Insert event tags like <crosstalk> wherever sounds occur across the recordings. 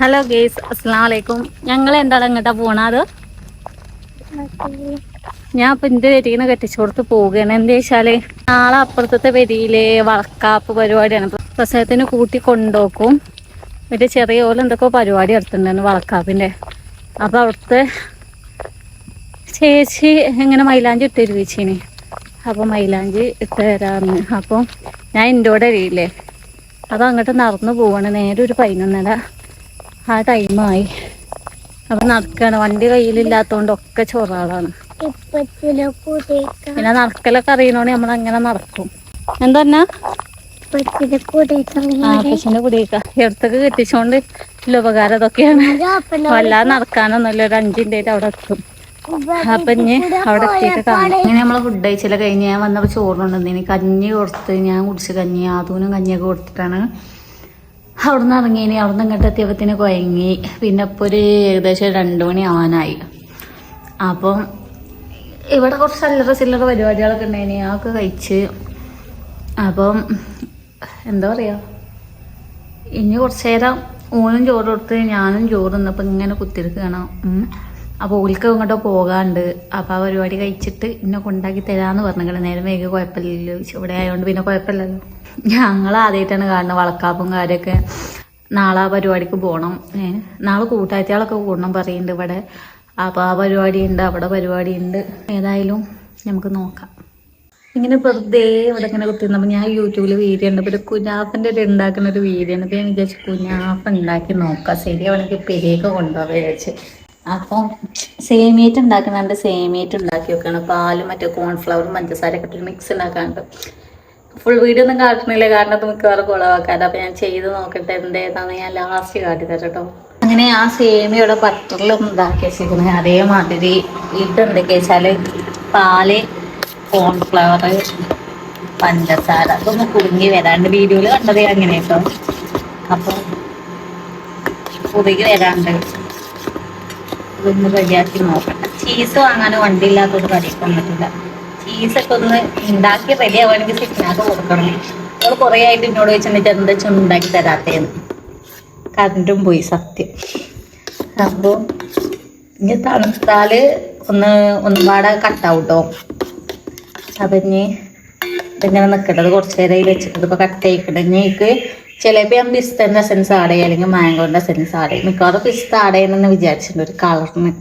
Hello guys അസ്സാം ഞങ്ങൾ എന്താണ് ഇങ്ങോട്ടാ പോണത് ഞാൻ ഇപ്പൊ എന്റെ വരിന്ന് കെട്ടിച്ചോടത്ത് പോവുകയാണ്. എന്താ വെച്ചാൽ നാളെ അപ്പുറത്തെ വരിയിൽ വളക്കാപ്പ് പരിപാടിയാണ്. പ്രസവത്തിന് കൂട്ടി കൊണ്ടുപോക്കും ഒരു ചെറിയ പോലെ എന്തൊക്കെ പരിപാടി നടത്തുന്നുണ്ടായിരുന്നു വളക്കാപ്പിന്റെ. അപ്പൊ അവിടുത്തെ ചേച്ചി ഇങ്ങനെ മൈലാഞ്ചി ഇട്ട് തരുവിച്ചിനി അപ്പൊ മൈലാഞ്ചി ഇട്ട് തരാന്ന്. അപ്പം ഞാൻ എന്റെ കൂടെ അറിയില്ലേ അത് അങ്ങോട്ട് നടന്നു പോവാണ്. നേരെ ഒരു പതിനൊന്നര ആ ടൈമായി അപ്പൊ നടക്കാണ്. വണ്ടി കയ്യിലില്ലാത്തോണ്ട് ഒക്കെ ചൊറാളാണ് പിന്നെ നടക്കലൊക്കെ അറിയണോണ്ട് നമ്മൾ അങ്ങനെ നടക്കും. എന്താ പശുവിന്റെ കുടിയേക്ക എടുത്തൊക്കെ കെട്ടിച്ചോണ്ട് ഉള്ള ഉപകാരം അതൊക്കെയാണ്. വല്ലാതെ നടക്കാനൊന്നുമില്ല. ഒരു അഞ്ചിന്റെ അവിടെ എത്തും. അപ്പൊ ഇനി അവിടെ എത്തിയിട്ട് കാണാം. ഇങ്ങനെ നമ്മൾ ഫുഡ് കഴിച്ചില്ല കഴിഞ്ഞ് ഞാൻ വന്നപ്പോ ചോറുണ്ടെന്ന് കഞ്ഞി കൊടുത്ത് ഞാൻ കുടിച്ച് കഞ്ഞി ആതൂനും കഞ്ഞിയൊക്കെ കൊടുത്തിട്ടാണ് അവിടെ നിന്ന് ഇറങ്ങിയിനി അവിടെ നിന്ന് ഇങ്ങോട്ട് എത്തിയപ്പത്തിന് കുഴങ്ങി പിന്നെ ഇപ്പോൾ ഒരു ഏകദേശം രണ്ട് മണി ആവാനായി. അപ്പം ഇവിടെ കുറച്ച് അല്ലറ ചില്ലറ പരിപാടികളൊക്കെ ഉണ്ടായിനി. അതൊക്കെ കഴിച്ച്. അപ്പം എന്താ പറയുക ഇനി കുറച്ച് നേരം ഊണും ചോറ് കൊടുത്ത് ഞാനും ചോറ് തിന്നപ്പോൾ ഇങ്ങനെ കുത്തിരിക്കുകയാണ് അപ്പോൾ ഓൽക്ക് ഇങ്ങോട്ട് പോകാണ്ട്. അപ്പോൾ ആ പരിപാടി കഴിച്ചിട്ട് ഇന്നെ കൊണ്ടാക്കി തരാമെന്ന് പറഞ്ഞിട്ട് നേരം വേഗം കുഴപ്പമില്ലല്ലോ. ഇവിടെ ആയതുകൊണ്ട് പിന്നെ കുഴപ്പമില്ലല്ലോ ഞങ്ങൾ ആദ്യമായിട്ടാണ് കാണുന്നത് വളക്കാപ്പും കാര്യമൊക്കെ നാളെ ആ പരിപാടിക്ക് പോകണം നാളെ കൂട്ടാഴ്ചകളൊക്കെ കൂടണം പറയുന്നുണ്ട് ഇവിടെ. അപ്പോൾ ആ പരിപാടി ഉണ്ട് അവിടെ പരിപാടി ഉണ്ട് ഏതായാലും നമുക്ക് നോക്കാം. ഇങ്ങനെ വെറുതെ ഇവിടെ ഇങ്ങനെ കുത്തിരുന്നപ്പോൾ ഞാൻ യൂട്യൂബിൽ വീഡിയോ ഉണ്ട് ഒരു കുനാഫന്റെ ഒരു ഉണ്ടാക്കുന്ന ഒരു വീഡിയോ ഉണ്ട് ഞാൻ വിചാരിച്ചു കുഞ്ഞാപ്പ ഉണ്ടാക്കി നോക്കാം. ശരിയാവണമെങ്കിൽ പെരേക്ക് കൊണ്ടുപോകാൻ വിചാരിച്ച്. അപ്പം സേമിയേറ്റ് ഉണ്ടാക്കുന്നുണ്ട് സേമിയേറ്റ് ഉണ്ടാക്കി വെക്കണം. പാലും മറ്റേ കോൺഫ്ലവറും പഞ്ചസാരയൊക്കെ ഇട്ട് മിക്സ് ഉണ്ടാക്കാണ്ട് ഫുൾ വീഡിയോ ഒന്നും കാട്ടണില്ല. കാരണം അത് മിക്കവാറും കുളവാക്കാതെ അപ്പം ഞാൻ ചെയ്ത് നോക്കട്ടെ എന്തേതാന്ന് ഞാൻ ലാസ്റ്റ് കാട്ടി തരാം കേട്ടോ അങ്ങനെ ആ സേമിയുടെ ബട്ടറിലൊന്നും ഇതാക്കി വെച്ചിരിക്കുന്നത് അതേമാതിരി ഇതെന്തൊക്കെ വെച്ചാൽ പാൽ കോൺഫ്ലവർ പഞ്ചസാര അതൊന്ന് കുടുങ്ങി വരാണ്ട്. വീഡിയോയിൽ കണ്ടത് അങ്ങനെ കേട്ടോ അപ്പം കുറുകി വരാണ്ട്. ഇതൊന്ന് റെഡിയാക്കി നോക്കണം. ചീസ് വാങ്ങാൻ വണ്ടി ഇല്ലാത്തത് കടിക്കാൻ പറ്റില്ല ചീസൊക്കെ ഒന്ന് ഉണ്ടാക്കി റെഡി ആവുകയാണെങ്കിൽ സിറ്റിനകത്ത് കൊടുക്കണം. അവൾ കുറേ ആയിട്ട് എന്നോട് ചോദിച്ചിട്ട് എന്താ ഉണ്ടാക്കി തരാത്തേന്ന്. കറണ്ടും പോയി സത്യം. അപ്പോൾ ഇനി തണുത്താൽ ഒന്ന് ഒന്നുപാടെ കട്ടാവട്ടോ അപ്പൊ ഇനി ഇതിങ്ങനെ നിൽക്കേണ്ടത് കുറച്ച് നേരം വെച്ചിട്ട് ഇപ്പോൾ കട്ട് എനിക്ക് ചിലപ്പോൾ ഞാൻ പിസ്തന്റെ സെൻസ് ആഡ് അല്ലെങ്കിൽ മാംഗോന്റെ സെൻസ് ആഡ് മിക്കവാറും പിസ്ത ആഡ് വിചാരിച്ചിട്ടുണ്ട് ഒരു കളറിന്.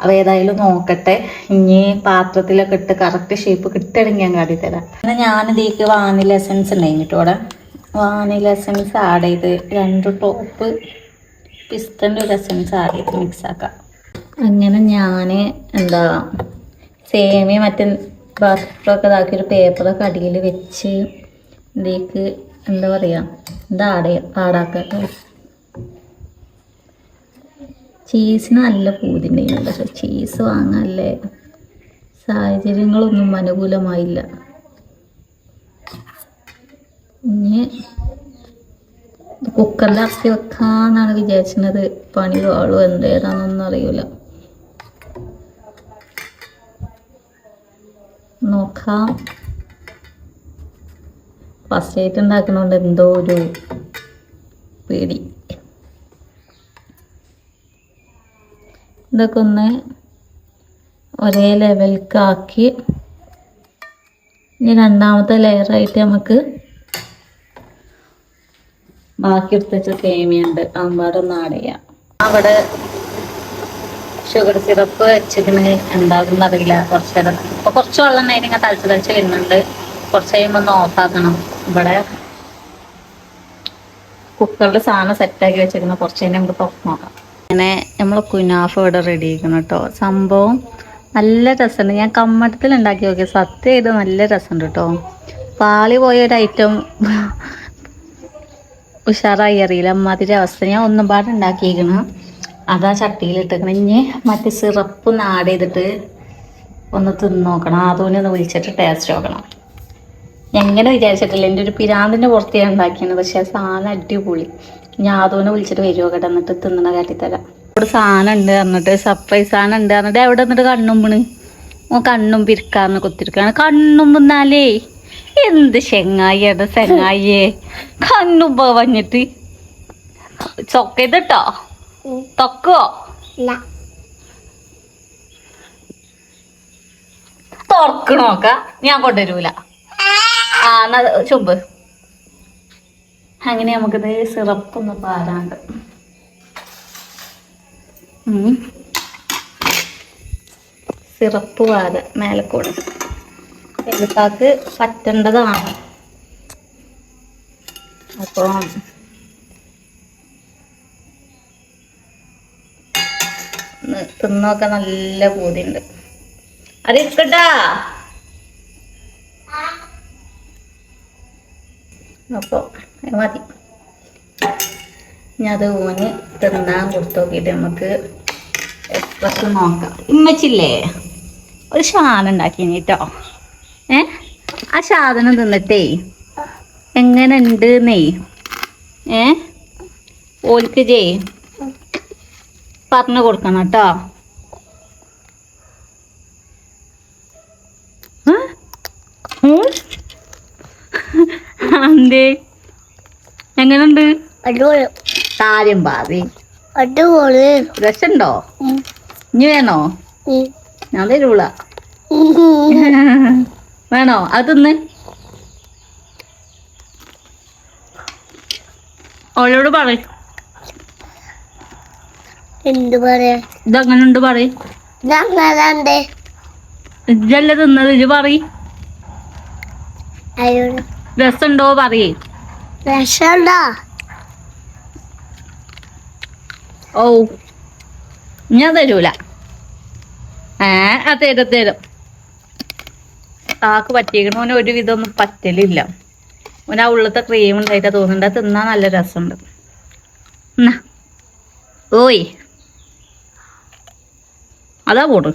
അപ്പോൾ ഏതായാലും നോക്കട്ടെ. ഇനി പാത്രത്തിലൊക്കെ ഇട്ട് കറക്റ്റ് ഷേപ്പ് കിട്ടണമെങ്കിൽ ഞാൻ കാട്ടി തരാം. പിന്നെ ഞാനിതേക്ക് വാനില എസൻസ് ഉണ്ടായിരുന്നു ഇവിടെ വാനില എസൻസ് ആഡ് ചെയ്ത് രണ്ട് ടോപ്പ് പിസ്തന്റെ ഒരു എസൻസ് ആഡ് ചെയ്ത് മിക്സ് ആക്കാം. അങ്ങനെ ഞാൻ എന്താ സേമിയ മറ്റേ ബട്ടറൊക്കെ ഇതാക്കി ഒരു പേപ്പറൊക്കെ അടിയിൽ വെച്ച് ഇതിലേക്ക് എന്താ പറയുക ഇത് ആടെ ആടാക്കട്ടെ ചീസിന് നല്ല പൂതിണ്ടായിരുന്നു പക്ഷെ ചീസ് വാങ്ങാനല്ലേ സാഹചര്യങ്ങളൊന്നും അനുകൂലമായില്ല. ഇനി കുക്കറിൽ ഇറക്കി വെക്കാന്നാണ് വിചാരിച്ചത്. പണി വാളോ എന്തേതാണെന്നൊന്നും അറിയില്ല നോക്കാം. ഫസ്റ്റ് ആയിട്ട് ഉണ്ടാക്കണോണ്ട് എന്തോ ഒരു പേടി. ഇതൊക്കെ ഒന്ന് ഒരേ ലെവൽക്കാക്കി ഇനി രണ്ടാമത്തെ ലെയറായിട്ട് നമുക്ക് ബാക്കി എടുത്ത് വെച്ച സേമിയുണ്ട് അമ്പാടൊന്ന് ആഡ് ചെയ്യാം. അവിടെ ഷുഗർ സിറപ്പ് വെച്ചിട്ട് എന്താകുന്നറിയില്ല കുറച്ചേരം ഇപ്പൊ കുറച്ച് വെള്ളം നേരം ഇങ്ങനെ തളിച്ച് തളിച്ച് വരുന്നുണ്ട്. കുറച്ച് കഴിയുമ്പോൾ ഒന്ന് ഓഫാക്കണം ഇവിടെ കുക്കറിൽ സാധനം സെറ്റാക്കി വെച്ചിരുന്ന കുറച്ച് കഴിഞ്ഞാൽ നമുക്ക് തുറന്ന് നോക്കാം. അങ്ങനെ നമ്മൾ കുനാഫ് ഇവിടെ റെഡി ആക്കണം കേട്ടോ സംഭവം നല്ല രസമുണ്ട് ഞാൻ കമ്മട്ടത്തിൽ ഉണ്ടാക്കി നോക്കി സത്യം ചെയ്ത് നല്ല രസമുണ്ട് കേട്ടോ പാളി പോയ ഒരു ഐറ്റം ഉഷാറായി അറിയില്ല. അമ്മാതിരി അവസ്ഥ. ഞാൻ ഒന്നും പാട് ഉണ്ടാക്കിയിരിക്കണം അതാ ചട്ടിയിൽ ഇനി മറ്റേ സിറപ്പ് ആഡ് ചെയ്തിട്ട് ഒന്ന് തിന്ന് നോക്കണം. ആദൂനെ ഒന്ന് വിളിച്ചിട്ട് ടേസ്റ്റ് നോക്കണം. എങ്ങനെ വിചാരിച്ചിട്ടില്ല. എന്റെ ഒരു പിരാന്തിന്റെ പുറത്തേ ഉണ്ടാക്കിയത് പക്ഷെ ആ സാധനം അടിപൊളി. ഞാൻ ആദൂനെ വിളിച്ചിട്ട് വരുമോ കേട്ടോ. എന്നിട്ട് തിന്നണ കാട്ടിത്തരാം ഇവിടെ സാധനം ഉണ്ട് പറഞ്ഞിട്ട് സർപ്രൈസ് സാധനം ഉണ്ട് പറഞ്ഞിട്ട്. എവിടെ നിന്നിട്ട് കണ്ണുമ്പിണ് ഓ കണ്ണും പിരിക്കാന്ന് കുത്തിരിക്കാണ്. കണ്ണുമ്പുന്നാലേ എന്ത് ചെങ്ങായിയാണ് ചെങ്ങായിയെ. കണ്ണുമ്പ വന്നിട്ട് ചൊക്കതിട്ടോ തൊക്കോ? തുറക്കണോക്ക ഞാൻ കൊണ്ടുവരൂല. എന്നാ ചുമ്പ്. അങ്ങനെ നമുക്കിത് സിറപ്പ് ഒന്ന് പാരാണ്ട് ഉം. സിറപ്പ് പാര മേലക്കൂടെ എഴുത്താക്ക് പറ്റേണ്ടതാണ്. അപ്പോൾ തിന്നൊക്കെ നല്ല പൂതിണ്ട്. അത് ഇരിക്കട്ടാ അപ്പൊ അത് മതി. ഞാൻ അത് ഊന് തിന്നാൻ കൊടുത്തു നോക്കിയിട്ട് നമുക്ക് എക്സ്പ്രസ് നോക്കാം. ഇമ്മച്ചില്ലേ ഒരു ഷാൻ ഉണ്ടാക്കിനി കേട്ടോ. ഏ? ആ സാധനം തിന്നിട്ടേ എങ്ങനെ ഉണ്ട് നെയ് ഏ? ഓൽക്ക് ജേ? പറഞ്ഞു കൊടുക്കണം കേട്ടോ. എന്തേ? എങ്ങനുണ്ട്? അടിപൊളി. കാര്യം പാതി അടിപൊളി. രസമുണ്ടോ. ഇനി വേണോ. ഞാൻ തരൂള <laughs> വേണോ? അത് തിന്ന്. ഓളോട് പറ എന്ത് പറയാ? ഇതങ്ങനുണ്ട് പറ ഇജ്ജല്ലേ തിന്നത്? ഇജ് പറ രസമുണ്ടോ പറയേ. രസമുണ്ടോ? ഓ ഞാൻ തരൂല. ഏ ആ തരും തരും. താക്ക് പറ്റിയേക്കണ. ഓന് ഒരു വിധമൊന്നും പറ്റലില്ല. ഓന ആ ഉള്ളത്തെ ക്രീം ഉണ്ടായിട്ടാ തോന്നുന്നുണ്ട്. അത് തിന്നാൻ നല്ല രസമുണ്ട്. എന്നാ ഓയ്. അതാ പോണ്.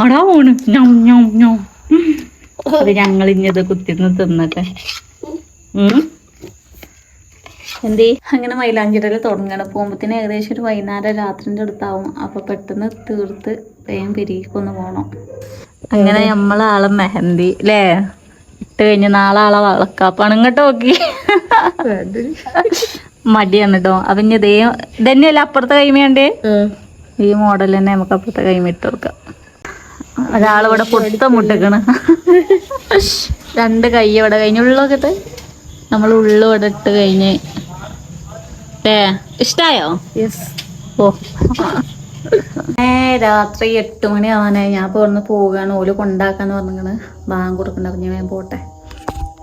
അടാ പോണ്. ഞം ഞം ഞം. അത് ഞങ്ങൾ ഇഞ്ഞത് കുത്തിന്ന് തിന്നട്ടെ. ഉം? എന്തേ? അങ്ങനെ മൈലാഞ്ചിടൽ തുടങ്ങണം. പോകുമ്പത്തിന് ഏകദേശം ഒരു വൈകുന്നേരം രാത്രിന്റെ അടുത്താവും. അപ്പൊ പെട്ടെന്ന് തീർത്ത് വേഗം പെരുകിക്കൊന്ന് പോണോ. അങ്ങനെ നമ്മളാളെ മെഹന്തി അല്ലേ ഇട്ട് കഴിഞ്ഞ് നാളെ ആളെ വളക്കാപ്പാണ്. ഇങ്ങോട്ട് നോക്കി. മടിയാണ് കേട്ടോ അപ്പൊ ഇനി ഇതേ ഇതന്നെയല്ല അപ്പുറത്തെ കൈമയുണ്ടേ ഈ മോഡൽ തന്നെ നമുക്ക് അപ്പുറത്തെ കൈമ ഇട്ട് കൊടുക്കാം. ഒരാളിവിടെ പൊട്ട മുട്ടക്കണ് <laughs> രണ്ട് കൈ ഇവിടെ കഴിഞ്ഞ് ഉള്ളൊക്കെ നമ്മൾ ഉള്ളു ഇവിടെ ഇട്ട് കഴിഞ്ഞ്. ഏ ഇഷ്ടായോ? ഓ. ഏ രാത്രി എട്ട് മണി ആവാനായി. ഞാൻ ഇപ്പൊ ഒന്ന് പോവുകയാണ് ഓൽ കൊണ്ടാക്കാന്ന് പറഞ്ഞിങ്ങനെ ബാങ്ക് കൊടുക്കണ്ട. അപ്പൊ ഞാൻ പോട്ടെ.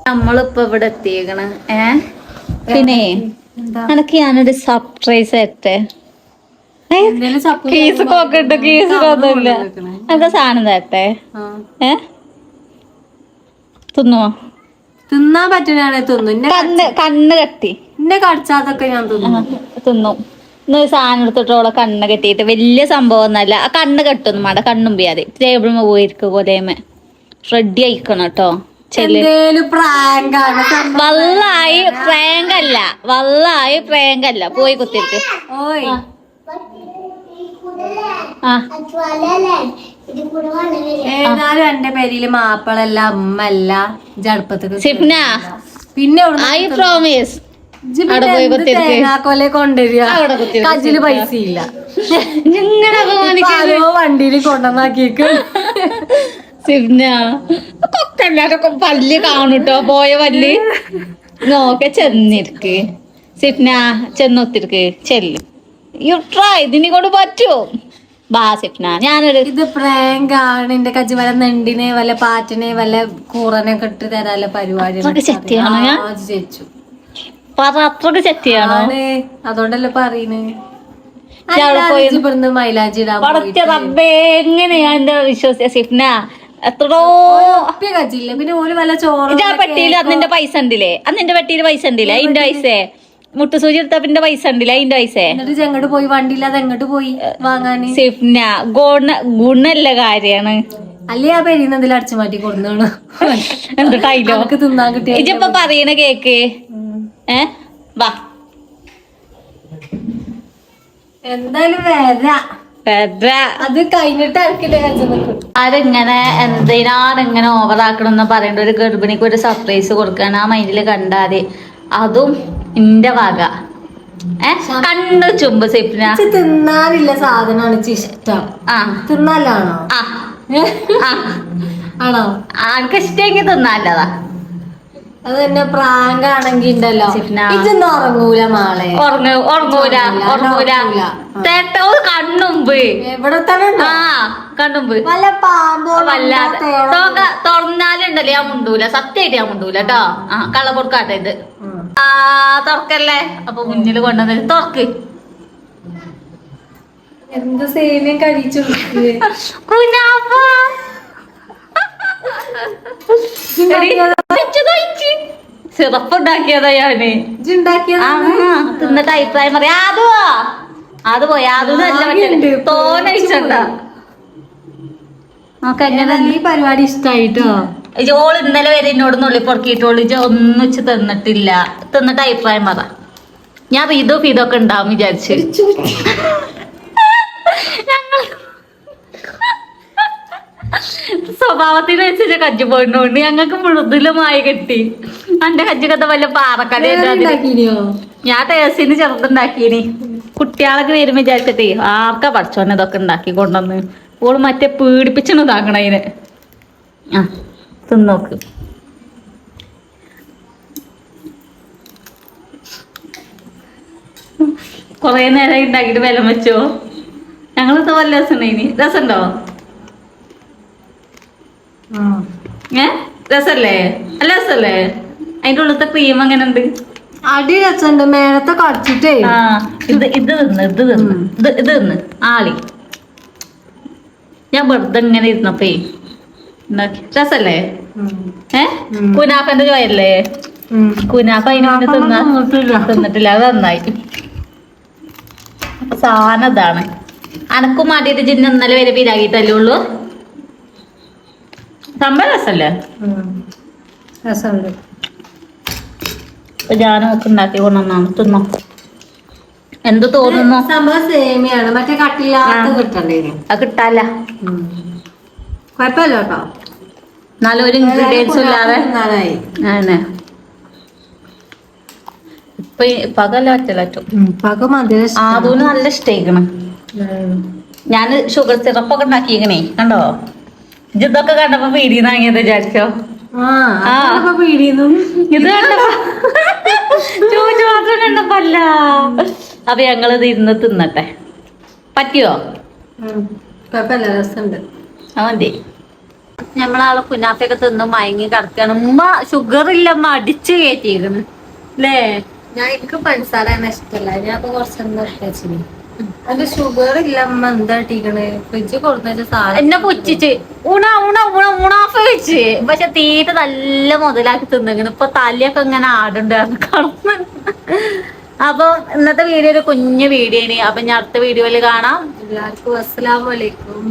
നമ്മളിപ്പോ ഇവിടെ എത്തിയേക്കണ്. ഏ? പിന്നെ എനിക്ക് ഞാനൊരു സർപ്രൈസ് തരട്ടെ? കേസ് പോക്കട്ട് കേസ് ഒന്നുമില്ല എന്താ സാധനം തരട്ടെ? ഏ? തിന്നുവോ തിന്നാൻ പറ്റുന്നതാണ് തിന്നു. കണ്ണ് കണ്ണ് കെട്ടി. എന്നെ കടിച്ചാതൊക്കെ ഞാൻ തിന്നു. തിന്നു. ഇന്ന് സാധനം എടുത്തിട്ടോളെ കണ്ണ് കെട്ടിയിട്ട് വലിയ സംഭവം ഒന്നല്ല ആ കണ്ണ് കെട്ടൊന്നും വേണ്ട കണ്ണും പിയാതെ ടേബിളും പോയിരിക്കും പോലെ റെഡി ആയിക്കണം കേട്ടോ. വള്ളായി പ്രേങ്കല്ല. വള്ളായി പ്രേങ്കല്ല. പോയി കുത്തിയിട്ട് ഓയ്. ഏതായാലും എന്റെ പേരിൽ മാപ്പിളല്ല അമ്മല്ല ജടുപ്പത്തേക്ക് പിന്നെ ഐ പ്രോമിസ്. തേങ്ങാക്കൊലെ കൊണ്ടുവരിക. കജിൽ പൈസ ഇല്ല നിങ്ങളുടെ ആരോ വണ്ടിയിൽ കൊണ്ടുവന്നാക്കിയേക്ക്. കൊക്കല്ലാതൊക്കെ പല്ല് കാണൂട്ടോ? പോയ പല്ല്? നോക്കെ ചെന്നിരിക്ക്. സിപ്ന ചെന്നൊത്തിരിക്ക്. ചെല്ല്. യു ട്രൈ ഇതിനെ കൊണ്ട് പറ്റുമോ ഞാനൊരു ഇത് പ്രാങ്കാണ്. എന്റെ കജ്ജി വല്ല നെണ്ടിനെ വല്ല പാറ്റിനെ വല്ല കൂറനൊക്കെ ഇട്ട് തരാല പരിപാടി പറ അത്രയ്ക്ക് ചെത്തിയാണോ അതുകൊണ്ടല്ലേ പറയുന്നത് എങ്ങനെയാ എന്റെ വിശ്വസിച്ച എത്രയോ കജില്ല പിന്നെ ഓൽ വല്ല ചോറ് പെട്ടിയിൽ അന്നിന്റെ പൈസ ഉണ്ടില്ലേ? അന്നിന്റെ പെട്ടിയിൽ പൈസ ഉണ്ടില്ലേ? അതിന്റെ പൈസ? മുട്ടുസൂചി എടുത്തപ്പിന്റെ പൈസ ഉണ്ടല്ലേ? അതിന്റെ പൈസ? എന്നിട്ട് എങ്ങോട്ട് പോയി? വണ്ടിയില്ലാതെ എങ്ങോട്ട് പോയി വാങ്ങാന്? സിഫ്ന ഗുണ ഗുണല്ല കാര്യാണ്. അല്ലേ ആ പെരിന്ന് എന്തെങ്കിലും അടിച്ചു മാറ്റി കൊടുന്നാണ്? നമുക്ക് തിന്നാൻ കിട്ടിയ ഇജ്ജപ്പ പറയണ കേക്ക്. ഏ? വാ. എന്തായാലും വരാ. അത് കഴിഞ്ഞിട്ട് ആരിങ്ങനെ എന്തിനാണ് ഇങ്ങനെ ഓവറാക്കണം എന്ന് പറയേണ്ട. ഒരു ഗർഭിണിക്ക് ഒരു സർപ്രൈസ് കൊടുക്കാൻ ആ മൈൻഡിൽ കണ്ടാതെ. അതും ഇന്റെ വക ഏ? കണ്ണു ചുമ്പ് സിപ്ന തിന്നാനില്ല സാധനമാണ് ഇഷ്ടം. ആ. തിന്നാലാണോ? ആ. ആണോ? ആൾക്ക് ഇഷ്ടമെങ്കിൽ തിന്നാലതാ അത് തന്നെ പ്രാങ്ക് ആണെങ്കി ഉണ്ടല്ലോ ഇതൊന്നും ഉറങ്ങൂല മാളെ. ഉറങ്ങൂ ഉറങ്ങൂല. തേട്ട കണ്ണുമ്പ്. എവിടെ തന്നെ? ആ കണ്ണുമ്പ്. വല്ല പാമ്പോ വല്ലാതെ. തുറന്നാലുണ്ടല്ലോ ഞാൻ മുണ്ടൂല. സത്യമായിട്ട് ഞാൻ മുണ്ടൂല കേട്ടോ ആ കള്ള കൊടുക്കാട്ടെ ഇത് ആ തുറക്കല്ലേ? അപ്പൊ മുന്നിൽ കൊണ്ടുവന്നത് തുറക്ക്. എന്ത് കഴിച്ചു. ഞാൻ. തിന്നിട്ട് അഭിപ്രായം പറയാ അതോ അത് പോയി. അതൊന്നും അല്ല. മറ്റേ നോക്ക എങ്ങനെ ഈ പരിപാടി ഇഷ്ടായിട്ടോ? ജോൾ ഇന്നലെ വരെ എന്നോട് നുള്ളി പൊറക്കിട്ടോളൂ ഇജ ഒന്നും വെച്ച് തിന്നിട്ടില്ല. തിന്നിട്ട് അഭിപ്രായം പറ. ഞാൻ റീതോ ഫീതോ ഒക്കെ ഉണ്ടാവും വിചാരിച്ച്. സ്വഭാവത്തിന് വെച്ചിട്ട് കജ്ജ് പോയിട്ടുണ്ട്. ഞങ്ങൾക്ക് മൃദുലമായി കിട്ടി. എന്റെ കഥ വല്ല പാറക്കട ഉണ്ടാക്കിയോ ഞാൻ ടേസ്റ്റിന് ചെറുതുണ്ടാക്കീനി. കുട്ടികളൊക്കെ വരുമ്പോ വിചാരിച്ചിട്ടേ ആർക്കാ പഠിച്ചോന്നെ ഇതൊക്കെ ഉണ്ടാക്കി കൊണ്ടുവന്ന്? ഓൾ മറ്റേ പീഡിപ്പിച്ചണ് താങ്ങണ അതിന് ആ. തിന്നോക്ക്. കൊറേ നേരം ഉണ്ടാക്കിട്ട് വില വെച്ചോ? ഞങ്ങളിത് വല്ല രസമുണ്ടായിനി രസമുണ്ടോ? ഏ? രസല്ലേ അല്ല രസല്ലേ അതിന്റെ ഉള്ളത്തെ ക്രീം എങ്ങനെ ഉണ്ട് അടി രസമുണ്ട്. മേലത്തെ കടിച്ചിട്ടേ. ആ ഇത് ഇത് തിന്ന് ഇത് തിന്ന്. ഇത് ഇത് തിന്ന്. ആളി. ഞാൻ വെറുതെ ഇങ്ങനെ ഇരുന്നപ്പേ രസല്ലേ. ഏ. കുനാഫന്റെ ചോയല്ലേ? കുനാഫ് അതിന് തിന്നാ? തിന്നിട്ടില്ല. അത് നന്നായി. സാധനം ഇതാണ്. അനക്കും മാറ്റിയിട്ട് ജിന്ന് ഇന്നലെ വരെ പിരാകിട്ടല്ലേ ഉള്ളൂ? സംഭവം രസല്ലേ. രസമുണ്ട്. ഞാൻ നോക്കി ഉണ്ടാക്കി കൊണ്ടുവന്നാണ്. തിന്നോ? എന്ത് തോന്നുന്നു? സംഭവം സേമിയാണ് മറ്റേ കട്ടില്ലാത്ത. കിട്ടണ്ടേ അത് കിട്ടാല്ല. കുഴപ്പമില്ല കേട്ടോ. നല്ലൊരു ഇൻഗ്രീഡിയൻസ് ഇല്ലാതെ ഇപ്പൊ പകല്ല പറ്റലറ്റും മധുരം. ആദൂന് നല്ല ഇഷ്ടേക്കണ്. ഞാൻ ഷുഗർ സിറപ്പൊക്കെ ഉണ്ടാക്കിയേക്കണേ കണ്ടോ? ഇതൊക്കെ കണ്ടപ്പോ പീടി വാങ്ങിയത് വിചാരിച്ചോ? പീടിയെന്നു ഇത് കണ്ടപ്പോ ചോദിച്ചു മാത്രം കണ്ടപ്പല്ല. അപ്പൊ ഞങ്ങളിത് ഇരുന്ന് തിന്നട്ടെ. പറ്റിയോ? കുഴപ്പമില്ല രസമുണ്ട്. മതി നമ്മളാളെ കുനാഫയൊക്കെ തിന്ന് മയങ്ങി കിടക്കാണ്. ഉമ്മ ഷുഗർ ഇല്ല ഉമ്മ അടിച്ചു കയറ്റിയിരുന്നു അല്ലേ ഞാൻ എനിക്ക് പഞ്ചസാര ഇഷ്ടമല്ല. ഞാൻ അപ്പൊ കുറച്ചെന്താ അത് ഷുഗർ ഇല്ലമ്മ എന്താ ഇട്ടിക്കണ് ഫ്രിഡ്ജ് കൊടുത്ത സാധനം എന്നെ പുച്ഛിച്ച് ഊണ ഊണ ഊണ ഊണാഫ് വെച്ച് പക്ഷെ തീറ്റ നല്ല മുതലാക്കി തിന്നിങ്ങനെ ഇപ്പൊ തലയൊക്കെ ഇങ്ങനെ ആടുണ്ടായിരുന്നു കാണുന്നു അപ്പൊ ഇന്നത്തെ വീഡിയോ ഒരു കുഞ്ഞു വീഡിയോ ആണ്. അപ്പൊ ഞാൻ അടുത്ത വീഡിയോയിൽ കാണാം. എല്ലാവർക്കും അസ്സലാമലൈക്കും